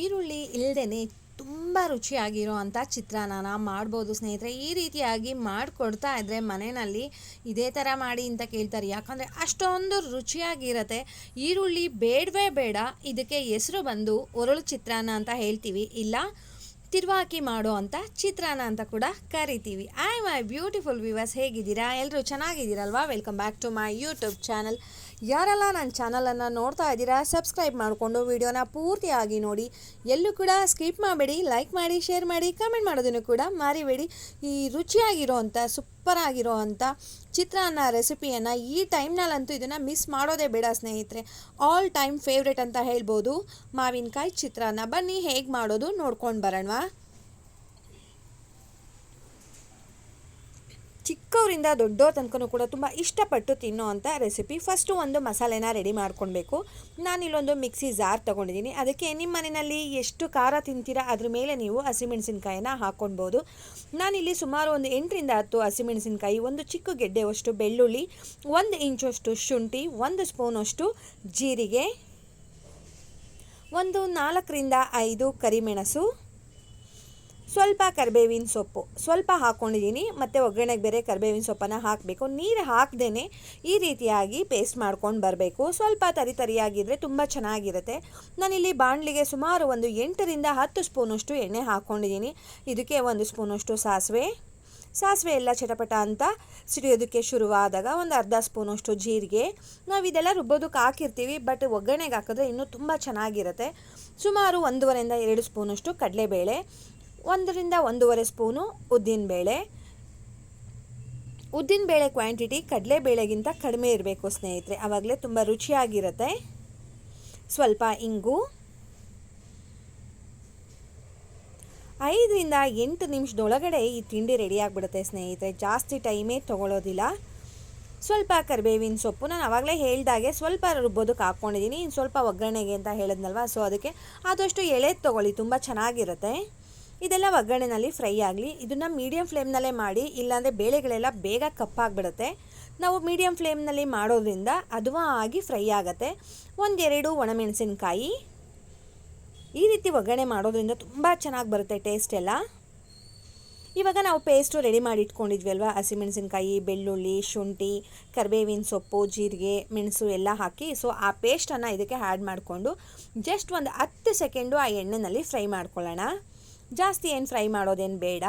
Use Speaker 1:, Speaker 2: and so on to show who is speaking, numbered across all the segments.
Speaker 1: ಈರುಳ್ಳಿ ಇಲ್ಲದೇ ತುಂಬ ರುಚಿಯಾಗಿರೋ ಅಂಥ ಚಿತ್ರಾನ್ನ ಮಾಡ್ಬೋದು ಸ್ನೇಹಿತರೆ. ಈ ರೀತಿಯಾಗಿ ಮಾಡಿಕೊಡ್ತಾ ಇದ್ದರೆ ಮನೆಯಲ್ಲಿ ಇದೇ ಥರ ಮಾಡಿ ಅಂತ ಕೇಳ್ತಾರೆ. ಯಾಕಂದರೆ ಅಷ್ಟೊಂದು ರುಚಿಯಾಗಿರತ್ತೆ. ಈರುಳ್ಳಿ ಬೇಡವೇ ಬೇಡ, ಇದಕ್ಕೆ ಹೆಸರು ಬಂದು ಒರಳು ಚಿತ್ರಾನ್ನ ಅಂತ ಹೇಳ್ತೀವಿ. ಇಲ್ಲ, ತಿರುವಾಕಿ ಮಾಡೋ ಅಂತ ಚಿತ್ರಾನ್ನ ಅಂತ ಕೂಡ ಕರಿತೀವಿ. ಐ ಮೈ ಬ್ಯೂಟಿಫುಲ್ ವ್ಯೂವರ್ಸ್ ಹೇಗಿದ್ದೀರಾ? ಎಲ್ಲರೂ ಚೆನ್ನಾಗಿದ್ದೀರಲ್ವಾ? Welcome back to my YouTube channel ಯಾರೆಲ್ಲ ನನ್ನ ಚಾನಲನ್ನು ನೋಡ್ತಾ ಇದ್ದೀರಾ, ಸಬ್ಸ್ಕ್ರೈಬ್ ಮಾಡಿಕೊಂಡು ವಿಡಿಯೋನ ಪೂರ್ತಿಯಾಗಿ ನೋಡಿ. ಎಲ್ಲೂ ಕೂಡ ಸ್ಕಿಪ್ ಮಾಡಬೇಡಿ, ಲೈಕ್ ಮಾಡಿ, ಶೇರ್ ಮಾಡಿ, ಕಮೆಂಟ್ ಮಾಡೋದನ್ನು ಕೂಡ ಮರಿಬೇಡಿ. ಈ ರುಚಿಯಾಗಿರೋವಂಥ ಸೂಪರ್ ಆಗಿರೋ ಅಂಥ ಚಿತ್ರಾನ್ನ ರೆಸಿಪಿಯನ್ನು ಈ ಟೈಮ್ನಲ್ಲಂತೂ ಇದನ್ನು ಮಿಸ್ ಮಾಡೋದೇ ಬೇಡ ಸ್ನೇಹಿತರೆ. ಆಲ್ ಟೈಮ್ ಫೇವ್ರೆಟ್ ಅಂತ ಹೇಳ್ಬೋದು. ಮಾವಿನಕಾಯಿ ಚಿತ್ರಾನ್ನ. ಬನ್ನಿ ಹೇಗೆ ಮಾಡೋದು ನೋಡ್ಕೊಂಡು ಬರೋಣವಾ ಚಿಕ್ಕವರಿಂದ ದೊಡ್ಡವ್ರ ತನಕನೂ ಕೂಡ ತುಂಬ ಇಷ್ಟಪಟ್ಟು ತಿನ್ನೋ ಅಂಥ ರೆಸಿಪಿ ಫಸ್ಟು ಒಂದು ಮಸಾಲೆನ ರೆಡಿ ಮಾಡ್ಕೊಳ್ಬೇಕು. ನಾನಿಲ್ಲೊಂದು ಮಿಕ್ಸಿ ಜಾರ್ ತೊಗೊಂಡಿದ್ದೀನಿ ಅದಕ್ಕೆ ನಿಮ್ಮ ಮನೆಯಲ್ಲಿ ಎಷ್ಟು ಖಾರ ತಿಂತೀರಾ, ಅದ್ರ ಮೇಲೆ ನೀವು ಹಸಿಮೆಣಸಿನ್ಕಾಯಿನ ಹಾಕ್ಕೊಳ್ಬೋದು ನಾನಿಲ್ಲಿ ಸುಮಾರು ಒಂದು ಎಂಟರಿಂದ ಹತ್ತು ಹಸಿಮೆಣಸಿನ್ಕಾಯಿ, ಒಂದು ಚಿಕ್ಕ ಗೆಡ್ಡೆಯಷ್ಟು ಬೆಳ್ಳುಳ್ಳಿ, ಒಂದು ಇಂಚಷ್ಟು ಶುಂಠಿ, ಒಂದು ಸ್ಪೂನಷ್ಟು ಜೀರಿಗೆ, ಒಂದು ನಾಲ್ಕರಿಂದ ಐದು ಕರಿಮೆಣಸು ಸ್ವಲ್ಪ ಕರಿಬೇವಿನ ಸೊಪ್ಪು. ಸ್ವಲ್ಪ ಹಾಕ್ಕೊಂಡಿದ್ದೀನಿ ಮತ್ತು ಒಗ್ಗರಣೆಗೆ ಬೇರೆ ಕರಿಬೇವಿನ ಸೊಪ್ಪನ್ನು ಹಾಕಬೇಕು. ನೀರು ಹಾಕ್ದೇ ಈ ರೀತಿಯಾಗಿ ಪೇಸ್ಟ್ ಮಾಡ್ಕೊಂಡು ಬರಬೇಕು. ಸ್ವಲ್ಪ ತರಿ ತರಿಯಾಗಿದ್ದರೆ ತುಂಬ ಚೆನ್ನಾಗಿರುತ್ತೆ. ನಾನಿಲ್ಲಿ ಬಾಣಲಿಗೆ ಸುಮಾರು ಒಂದು ಎಂಟರಿಂದ ಹತ್ತು ಸ್ಪೂನಷ್ಟು ಎಣ್ಣೆ ಹಾಕ್ಕೊಂಡಿದ್ದೀನಿ ಇದಕ್ಕೆ ಒಂದು ಸ್ಪೂನಷ್ಟು ಸಾಸಿವೆ. ಸಾಸಿವೆ ಎಲ್ಲ ಚಟಪಟ ಅಂತ ಸಿಡಿಯೋದಕ್ಕೆ ಶುರುವಾದಾಗ ಒಂದು ಅರ್ಧ ಸ್ಪೂನಷ್ಟು ಜೀರಿಗೆ. ನಾವು ಇದೆಲ್ಲ ರುಬ್ಬೋದಕ್ಕೆ ಹಾಕಿರ್ತೀವಿ, ಬಟ್ ಒಗ್ಗರಣೆಗೆ ಹಾಕಿದ್ರೆ ಇನ್ನೂ ತುಂಬ ಚೆನ್ನಾಗಿರುತ್ತೆ. ಸುಮಾರು ಒಂದೂವರೆಯಿಂದ ಎರಡು ಸ್ಪೂನಷ್ಟು ಕಡಲೆಬೇಳೆ. ಒಂದರಿಂದ ಒಂದೂವರೆ ಸ್ಪೂನು ಉದ್ದಿನಬೇಳೆ ಉದ್ದಿನಬೇಳೆ ಕ್ವಾಂಟಿಟಿ ಕಡಲೆಬೇಳೆಗಿಂತ ಕಡಿಮೆ ಇರಬೇಕು ಸ್ನೇಹಿತರೆ ಆವಾಗಲೇ ತುಂಬ ರುಚಿಯಾಗಿರುತ್ತೆ. ಸ್ವಲ್ಪ ಇಂಗು. ಐದರಿಂದ ಎಂಟು ನಿಮಿಷದೊಳಗಡೆ ಈ ತಿಂಡಿ ರೆಡಿ ಆಗಿಬಿಡುತ್ತೆ ಸ್ನೇಹಿತರೆ, ಜಾಸ್ತಿ ಟೈಮೇ ತೊಗೊಳೋದಿಲ್ಲ. ಸ್ವಲ್ಪ ಕರಿಬೇವಿನ ಸೊಪ್ಪು ನಾನು ಆವಾಗಲೇ ಹೇಳಿದಾಗೆ ಸ್ವಲ್ಪ ರುಬ್ಬೋದಕ್ಕೆ ಹಾಕ್ಕೊಂಡಿದ್ದೀನಿ ಇನ್ನು ಸ್ವಲ್ಪ ಒಗ್ಗರಣೆಗೆ ಅಂತ ಹೇಳಿದ್ನಲ್ವ, ಸೊ ಅದಕ್ಕೆ ಆದಷ್ಟು ಎಳೆ ತೊಗೊಳ್ಳಿ, ತುಂಬ ಚೆನ್ನಾಗಿರುತ್ತೆ. ಇದೆಲ್ಲ ಒಗ್ಗರಣೆನಲ್ಲಿ ಫ್ರೈ ಆಗಲಿ, ಇದನ್ನು ಮೀಡಿಯಮ್ ಫ್ಲೇಮ್ನಲ್ಲೇ ಮಾಡಿ, ಇಲ್ಲಾಂದರೆ ಬೇಳೆಗಳೆಲ್ಲ ಬೇಗ ಕಪ್ಪಾಗ್ಬಿಡುತ್ತೆ. ನಾವು ಮೀಡಿಯಮ್ ಫ್ಲೇಮ್ನಲ್ಲಿ ಮಾಡೋದ್ರಿಂದ ಆಗಿ ಫ್ರೈ ಆಗುತ್ತೆ. ಒಂದೆರಡು ಒಣಮೆಣಸಿನ್ಕಾಯಿ. ಈ ರೀತಿ ಒಗ್ಗರಣೆ ಮಾಡೋದ್ರಿಂದ ತುಂಬ ಚೆನ್ನಾಗಿ ಬರುತ್ತೆ ಟೇಸ್ಟ್ ಎಲ್ಲ. ಇವಾಗ ನಾವು ಪೇಸ್ಟು ರೆಡಿ ಮಾಡಿ ಇಟ್ಕೊಂಡಿದ್ವಿ ಅಲ್ವಾ ಹಸಿಮೆಣಸಿನ್ಕಾಯಿ, ಬೆಳ್ಳುಳ್ಳಿ, ಶುಂಠಿ, ಕರಿಬೇವಿನ ಸೊಪ್ಪು, ಜೀರಿಗೆ, ಮೆಣಸು ಎಲ್ಲ ಹಾಕಿ ಸೊ ಆ ಪೇಸ್ಟನ್ನು ಇದಕ್ಕೆ ಆ್ಯಡ್ ಮಾಡಿಕೊಂಡು ಜಸ್ಟ್ ಒಂದು ಹತ್ತು ಸೆಕೆಂಡು ಆ ಎಣ್ಣೆಯಲ್ಲಿ ಫ್ರೈ ಮಾಡ್ಕೊಳ್ಳೋಣ. ಜಾಸ್ತಿ ಏನು ಫ್ರೈ ಮಾಡೋದೇನು ಬೇಡ.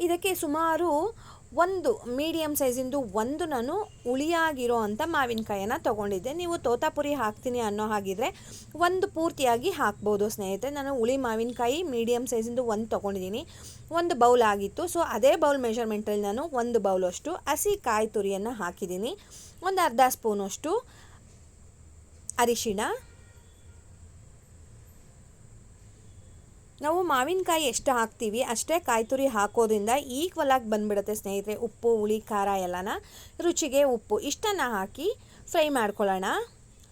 Speaker 1: ಇದಕ್ಕೆ ಸುಮಾರು ಒಂದು ಮೀಡಿಯಮ್ ಸೈಜಿಂದು ಒಂದು ನಾನು ಉಳಿಯಾಗಿರೋ ಅಂಥ ಮಾವಿನಕಾಯನ್ನು ತೊಗೊಂಡಿದ್ದೆ. ನೀವು ತೋತಾಪುರಿ ಹಾಕ್ತೀನಿ ಅನ್ನೋ ಹಾಗಿದ್ರೆ ಒಂದು ಪೂರ್ತಿಯಾಗಿ ಹಾಕ್ಬೋದು ಸ್ನೇಹಿತರೆ. ನಾನು ಹುಳಿ ಮಾವಿನಕಾಯಿ ಮೀಡಿಯಮ್ ಸೈಜಿಂದು ಒಂದು ತೊಗೊಂಡಿದ್ದೀನಿ. ಒಂದು ಬೌಲ್ ಆಗಿತ್ತು. ಸೊ, ಅದೇ ಬೌಲ್ ಮೆಷರ್ಮೆಂಟಲ್ಲಿ ನಾನು ಒಂದು ಬೌಲಷ್ಟು ಹಸಿ ಕಾಯಿ ತುರಿಯನ್ನು ಹಾಕಿದ್ದೀನಿ. ಒಂದು ಅರ್ಧ ಸ್ಪೂನಷ್ಟು ಅರಿಶಿಣ ನಾವು ಮಾವಿನಕಾಯಿ ಎಷ್ಟು ಹಾಕ್ತೀವಿ, ಅಷ್ಟೇ ಕಾಯಿ ತುರಿ ಹಾಕೋದ್ರಿಂದ ಈಕ್ವಲ್ ಆಗಿ ಬಂದ್ಬಿಡುತ್ತೆ ಸ್ನೇಹಿತರೆ, ಉಪ್ಪು, ಹುಳಿ, ಖಾರ ಎಲ್ಲನ ರುಚಿಗೆ ಉಪ್ಪು. ಇಷ್ಟನ್ನು ಹಾಕಿ ಫ್ರೈ ಮಾಡ್ಕೊಳ್ಳೋಣ.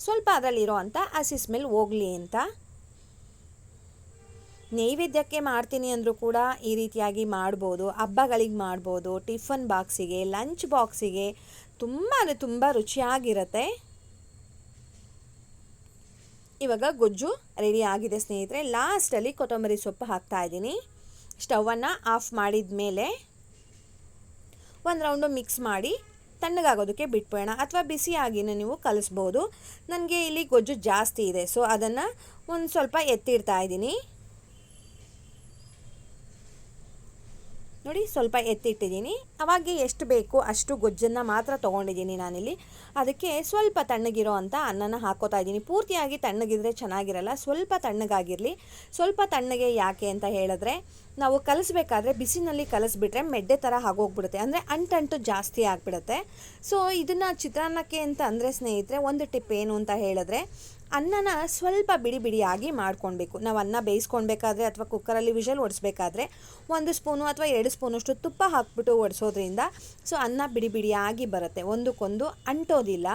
Speaker 1: ಸ್ವಲ್ಪ ಅದರಲ್ಲಿರೋ ಅಂಥ ಹಸಿ ಸ್ಮೆಲ್ ಹೋಗಲಿ ಅಂತ. ನೈವೇದ್ಯಕ್ಕೆ ಮಾಡ್ತೀನಿ ಅಂದರೂ ಕೂಡ ಈ ರೀತಿಯಾಗಿ ಮಾಡ್ಬೋದು. ಹಬ್ಬಗಳಿಗೆ ಮಾಡ್ಬೋದು, ಟಿಫನ್ ಬಾಕ್ಸಿಗೆ, ಲಂಚ್ ಬಾಕ್ಸಿಗೆ. ತುಂಬ ಅಂದರೆ ತುಂಬ ರುಚಿಯಾಗಿರುತ್ತೆ. ಇವಾಗ ಗೊಜ್ಜು ರೆಡಿ ಆಗಿದೆ ಸ್ನೇಹಿತರೆ. ಲಾಸ್ಟಲ್ಲಿ ಕೊತ್ತಂಬರಿ ಸೊಪ್ಪು ಹಾಕ್ತಾ ಇದ್ದೀನಿ. ಸ್ಟವನ್ನು ಆಫ್ ಮಾಡಿದ ಮೇಲೆ ಒಂದು ರೌಂಡು ಮಿಕ್ಸ್ ಮಾಡಿ ತಣ್ಣಗಾಗೋದಕ್ಕೆ ಬಿಟ್ಬಿಡೋಣ. ಅಥವಾ ಬಿಸಿಯಾಗಿನ ನೀವು ಕಲಿಸ್ಬೋದು. ನನಗೆ ಇಲ್ಲಿ ಗೊಜ್ಜು ಜಾಸ್ತಿ ಇದೆ. ಸೊ ಅದನ್ನು ಒಂದು ಸ್ವಲ್ಪ ಎತ್ತಿಡ್ತಾ ಇದ್ದೀನಿ. ನೋಡಿ ಸ್ವಲ್ಪ ಎತ್ತಿಟ್ಟಿದ್ದೀನಿ. ಅವಾಗ ಎಷ್ಟು ಬೇಕು ಅಷ್ಟು ಗೊಜ್ಜನ್ನು ಮಾತ್ರ ತೊಗೊಂಡಿದ್ದೀನಿ ನಾನಿಲ್ಲಿ. ಅದಕ್ಕೆ ಸ್ವಲ್ಪ ತಣ್ಣಗಿರೋ ಅಂತ ಅನ್ನನ ಹಾಕೋತಾ ಇದ್ದೀನಿ. ಪೂರ್ತಿಯಾಗಿ ತಣ್ಣಗಿದ್ರೆ ಚೆನ್ನಾಗಿರಲ್ಲ, ಸ್ವಲ್ಪ ತಣ್ಣಗಾಗಿರಲಿ. ಸ್ವಲ್ಪ ತಣ್ಣಗೆ ಯಾಕೆ ಅಂತ ಹೇಳಿದ್ರೆ, ನಾವು ಕಲಿಸ್ಬೇಕಾದ್ರೆ ಬಿಸಿನಲ್ಲಿ ಕಲಿಸ್ಬಿಟ್ರೆ ಮೆಡ್ಡೆ ಥರ ಆಗೋಗ್ಬಿಡುತ್ತೆ. ಅಂದರೆ ಅಂಟಂಟು ಜಾಸ್ತಿ ಆಗಿಬಿಡುತ್ತೆ. ಸೊ ಇದನ್ನು ಚಿತ್ರಾನ್ನಕ್ಕೆ ಅಂತ ಅಂದರೆ ಸ್ನೇಹಿತರೆ, ಒಂದು ಟಿಪ್ ಏನು ಅಂತ ಹೇಳಿದ್ರೆ ಅನ್ನನ ಸ್ವಲ್ಪ ಬಿಡಿ ಬಿಡಿಯಾಗಿ ಮಾಡ್ಕೊಳ್ಬೇಕು ನಾವು ಅನ್ನ ಬೇಯಿಸ್ಕೊಳ್ಬೇಕಾದ್ರೆ ಅಥವಾ ಕುಕ್ಕರಲ್ಲಿ ವಿಷಲ್ ಒಡಿಸ್ಬೇಕಾದ್ರೆ ಒಂದು ಸ್ಪೂನು ಅಥವಾ ಎರಡು ಸ್ಪೂನಷ್ಟು ತುಪ್ಪ ಹಾಕ್ಬಿಟ್ಟು ಒಡಿಸೋದ್ರಿಂದ ಸೊ ಅನ್ನ ಬಿಡಿ ಬಿಡಿಯಾಗಿ ಬರುತ್ತೆ. ಒಂದಕ್ಕೊಂದು ಅಂಟೋದಿಲ್ಲ.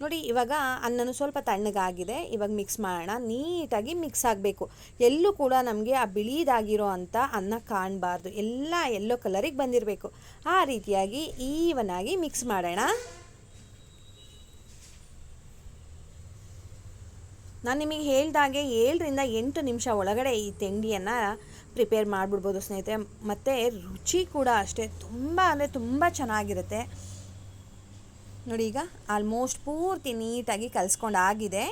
Speaker 1: ನೋಡಿ, ಇವಾಗ ಅನ್ನನು ಸ್ವಲ್ಪ ತಣ್ಣಗಾಗಿದೆ. ಇವಾಗ ಮಿಕ್ಸ್ ಮಾಡೋಣ. ನೀಟಾಗಿ ಮಿಕ್ಸ್ ಆಗಬೇಕು. ಎಲ್ಲೂ ಕೂಡ ನಮಗೆ ಆ ಬಿಳಿದಾಗಿರೋ ಅಂಥ ಅನ್ನ ಕಾಣಬಾರ್ದು. ಎಲ್ಲ ಎಲ್ಲೋ ಕಲರಿಗೆ ಬಂದಿರಬೇಕು. ಆ ರೀತಿಯಾಗಿ ಈವನಾಗಿ ಮಿಕ್ಸ್ ಮಾಡೋಣ. ನಾನು ನಿಮಗೆ ಹೇಳ್ದಾಗೆ ಏಳರಿಂದ ಎಂಟು ನಿಮಿಷ ಒಳಗಡೆ ಈ ತಿಂಡಿಯನ್ನು ಪ್ರಿಪೇರ್ ಮಾಡಿಬಿಡ್ಬೋದು ಸ್ನೇಹಿತರೆ. ಮತ್ತು ರುಚಿ ಕೂಡ ಅಷ್ಟೇ. ತುಂಬ ಅಂದರೆ ತುಂಬ ಚೆನ್ನಾಗಿರುತ್ತೆ. ನೋಡಿ ಈಗ ಆಲ್ಮೋಸ್ಟ್ ಪೂರ್ತಿ ನೀಟಾಗಿ ಕಲಿಸ್ಕೊಂಡು ಆಗಿದೆ.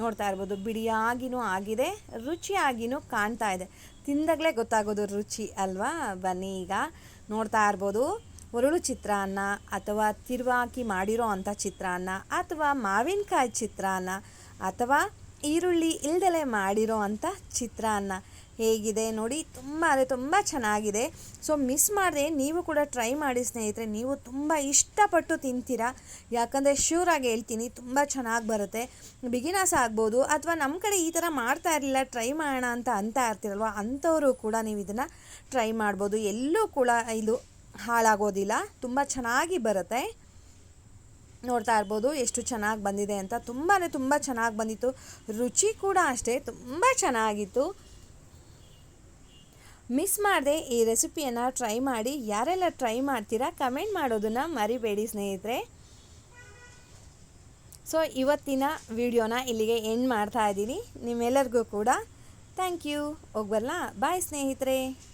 Speaker 1: ನೋಡ್ತಾ ಇರ್ಬೋದು, ಬಿಡಿಯಾಗಿನೂ ಆಗಿದೆ, ರುಚಿಯಾಗಿನೂ ಕಾಣ್ತಾ ಇದೆ. ತಿಂದಾಗಲೇ ಗೊತ್ತಾಗೋದು ರುಚಿ ಅಲ್ವಾ? ಬನ್ನಿ ಈಗ ನೋಡ್ತಾ ಇರ್ಬೋದು. ಉರುಳು ಚಿತ್ರಾನ್ನ ಅಥವಾ ತಿರುವಾಕಿ ಮಾಡಿರೋ ಅಂಥ ಚಿತ್ರಾನ್ನ ಅಥವಾ ಮಾವಿನಕಾಯಿ ಚಿತ್ರಾನ್ನ ಅಥವಾ ಈರುಳ್ಳಿ ಇಲ್ದಲೆ ಮಾಡಿರೋ ಅಂಥ ಚಿತ್ರಾನ್ನ ಹೇಗಿದೆ ನೋಡಿ ತುಂಬ ಅಂದರೆ ತುಂಬ ಚೆನ್ನಾಗಿದೆ. ಸೊ ಮಿಸ್ ಮಾಡದೆ, ನೀವು ಕೂಡ ಟ್ರೈ ಮಾಡಿ ಸ್ನೇಹಿತರೆ, ನೀವು ತುಂಬ ಇಷ್ಟಪಟ್ಟು ತಿಂತೀರಾ? ಯಾಕಂದರೆ ಶ್ಯೂರಾಗಿ ಹೇಳ್ತೀನಿ, ತುಂಬ ಚೆನ್ನಾಗಿ ಬರುತ್ತೆ. ಬಿಗಿನರ್ಸ್ ಆಗ್ಬೋದು ಅಥವಾ ನಮ್ಮ ಕಡೆ ಈ ಥರ ಮಾಡ್ತಾ ಇರಲಿಲ್ಲ ಟ್ರೈ ಮಾಡೋಣ ಅಂತ ಅಂತ ಇರ್ತೀರಲ್ವ, ಅಂಥವರು ಕೂಡ ನೀವು ಇದನ್ನು ಟ್ರೈ ಮಾಡ್ಬೋದು. ಎಲ್ಲೂ ಕೂಡ ಇದು ಹಾಳಾಗೋದಿಲ್ಲ. ತುಂಬ ಚೆನ್ನಾಗಿ ಬರುತ್ತೆ. ನೋಡ್ತಾ ಇರ್ಬೋದು ಎಷ್ಟು ಚೆನ್ನಾಗಿ ಬಂದಿದೆ ಅಂತ. ತುಂಬಾ ತುಂಬ ಚೆನ್ನಾಗಿ ಬಂದಿತ್ತು. ರುಚಿ ಕೂಡ ಅಷ್ಟೇ, ತುಂಬ ಚೆನ್ನಾಗಿತ್ತು. ಮಿಸ್ ಮಾಡದೆ ಈ ರೆಸಿಪಿಯನ್ನು ಟ್ರೈ ಮಾಡಿ. ಯಾರೆಲ್ಲ ಟ್ರೈ ಮಾಡ್ತೀರಾ ಕಮೆಂಟ್ ಮಾಡೋದನ್ನು ಮರಿಬೇಡಿ ಸ್ನೇಹಿತರೆ. ಸೊ, ಇವತ್ತಿನ ವಿಡಿಯೋನ ಇಲ್ಲಿಗೆ ಎಂಡ್ ಮಾಡ್ತಾ ಇದ್ದೀನಿ. ನಿಮ್ಮೆಲ್ಲರಿಗೂ ಕೂಡ ಥ್ಯಾಂಕ್ ಯು. ಹೋಗ್ಬರಲ್ಲ ಬಾಯ್ ಸ್ನೇಹಿತರೆ.